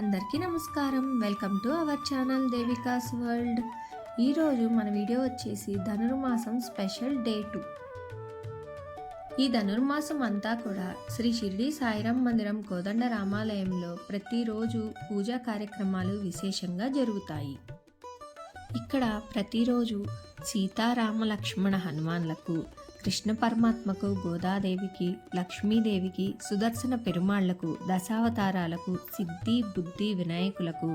అందరికీ నమస్కారం. Welcome to our channel Devika's world. ఈరోజు మన వీడియో వచ్చేసి ధనుర్మాసం స్పెషల్ డే టూ. ఈ ధనుర్మాసం అంతా కూడా శ్రీ షిరిడి సాయిరాం మందిరం కోదండ రామాలయంలో ప్రతిరోజు పూజా కార్యక్రమాలు విశేషంగా జరుగుతాయి. ఇక్కడ ప్రతిరోజు సీతారామ లక్ష్మణ హనుమాన్లకు కృష్ణ పరమాత్మకు గోదాదేవికి లక్ష్మీదేవికి సుదర్శన పెరుమాళ్లకు దశావతారాలకు సిద్ధి బుద్ధి వినాయకులకు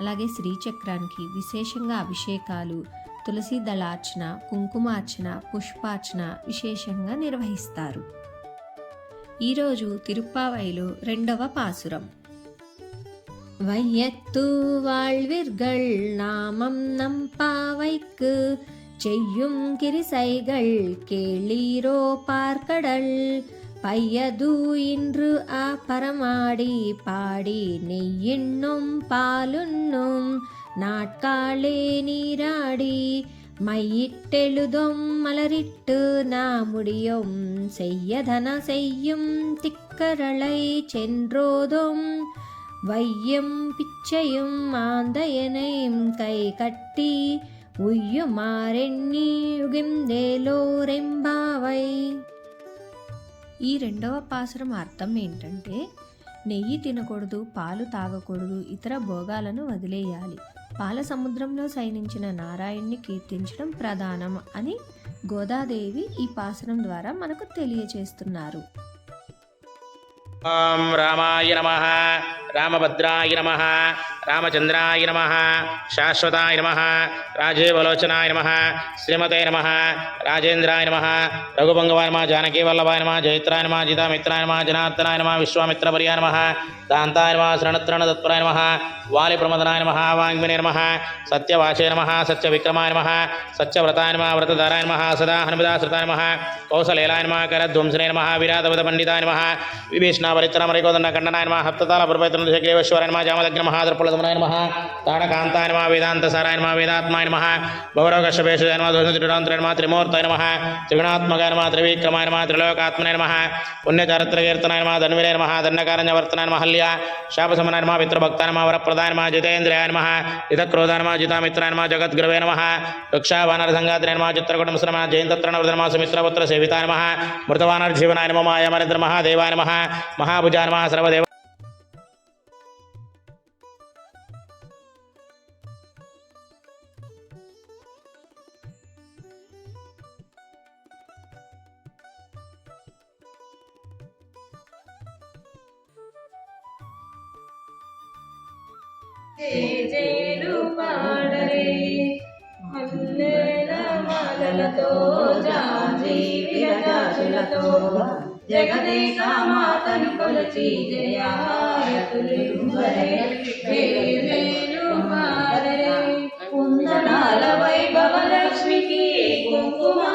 అలాగే శ్రీచక్రానికి విశేషంగా అభిషేకాలు తులసి దళార్చన కుంకుమార్చన పుష్పార్చన విశేషంగా నిర్వహిస్తారు ఈరోజు తిరుప్పావైలో రెండవ పాసురం வையத்து வாழ்விர்கள் நாமம் நம்பாவைக்கு செய்யும் கிரிசைகள் கேளீரோ பார்க்கடல். பையது இன்று ஆ பரமாடி பாடி நெய்யின்னும் பாலுண்ணும் நாட்காலே நீராடி. மையிட்டெழுதும் மலரிட்டு நாமுடியும் செய்யதன செய்யும் திக்கரளை சென்றோதும். வையம் பிச்சையும் மாந்தயனையும் கை கட்டி ఉయ్యుమారెన్నీయుగిందేలోరెంబావై ఈ రెండవ పాసురం అర్థం ఏంటంటే నెయ్యి తినకూడదు పాలు తాగకూడదు ఇతర భోగాలను వదిలేయాలి. పాల సముద్రంలో సైనించిన నారాయణ్ణి కీర్తించడం ప్రధానం అని గోదాదేవి ఈ పాసనం ద్వారా మనకు తెలియచేస్తున్నారు ఓం రామాయ నమ రామభద్రాయ నమ రామచంద్రాయ నమ శాశ్వతాయ నమ రాజీవలోచనాయ నమ శ్రీమతే నమ రాజేంద్రాయ నమ రఘుభంగవాయ నమ జానకీ వల్లభాయ నమ జైత్రాయ నమ జితామిత్రాయ నమ జనార్దనాయ నమ విశ్వామిత్రపర్యాయ నమ దాంతాయ నమ శరణత్రణ తత్పరాయ నమ వాలి ప్రమదనాయ నమ వాంగ్మినే నమ సత్యవాచే నమ సత్య విక్రమాయ నమ సత్యవ్రతాయ నమ వ్రతధారాయ నమ సదా హనుమదాశ్రితాయ నమ కౌశలేలాయ నమ కరధ్వంసనే నమ విరాధవత పండితాయ నమ విభీషణ పరిత్ర మరికోదండ ఖండనాయ నమ హప్తతాల పురపైత్రం శగ్రేశ్వరాయ నమ జామదగ్న మహాద్రపులదమనాయ నమ తాడకాంతాయ నమ వేదాంత సారాయ నమ వేదాత్మాయ నమ గౌరవకశపేషాయ నమ దోషతిరాంతరాయ నమ త్రిమూర్తాయ నమ త్రిగుణాత్మకాయ నమ త్రివిక్రమాయ నమ త్రిలోకాత్మనే నమ పుణ్యచరిత్రకీర్తనాయ నమ ధన్వినే నమ దండకారణ్యవర్తనాయ నమ హల్య శాపశమనాయ నమ పితృభక్తాయ నమ వరప్రదాయ నమ జితేంద్రియాయ నమ జితక్రోధాయ నమ జితామిత్రాయ నమ జగద్గురవే నమ వృక్షావానరసంగాత్రే నమ చిత్రకుటుంబ నమ జయంతత్రణ నమ సుమిత్రపుత్ర సేవితాయ నమ మృతవానర్జీవనాయ నమ మాయామరేంద్ర మహాదేవాయ నమ మహాభుజాయ జేజేలు పాడరే మల్లెల మాలలతో జాజి విరజాజులతో జగదేక మాతను కొలచి జయారతులు జేజేలు పాడరే కుందనాల వైభవ లక్ష్మికి కుంకుమాలు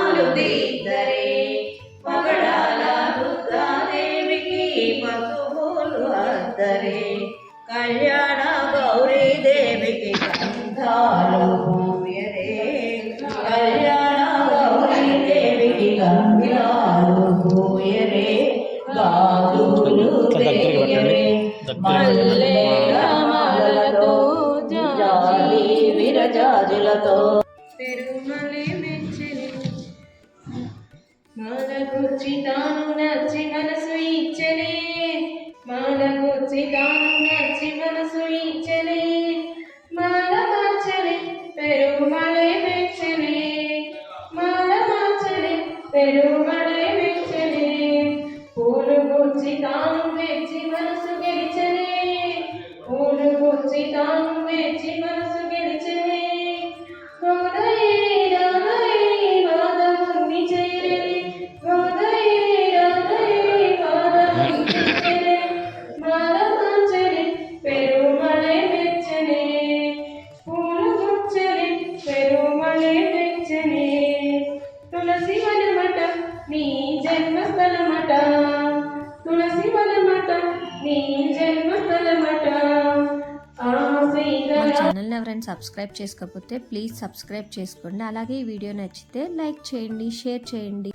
మాలలతో జాలి విరజాజులతో. పెరుమలే మెచ్చని మాలకొచ్చి తాను నచ్చి మనసు ఇచ్చనే. మాలకొచ్చి తాను నచ్చి మనసు ఇచ్చనే. పెరుమలే మెచ్చనే. మాల మార్చలే పెరుమలే నీ జన్మస్థలమట తులసి వనమట నీ జన్మస్థలమట మా ఛానల్ని ఎవరైనా సబ్స్క్రైబ్ చేసుకోకపోతే ప్లీజ్ సబ్స్క్రైబ్ చేసుకోండి. అలాగే ఈ వీడియో నచ్చితే లైక్ చేయండి షేర్ చేయండి.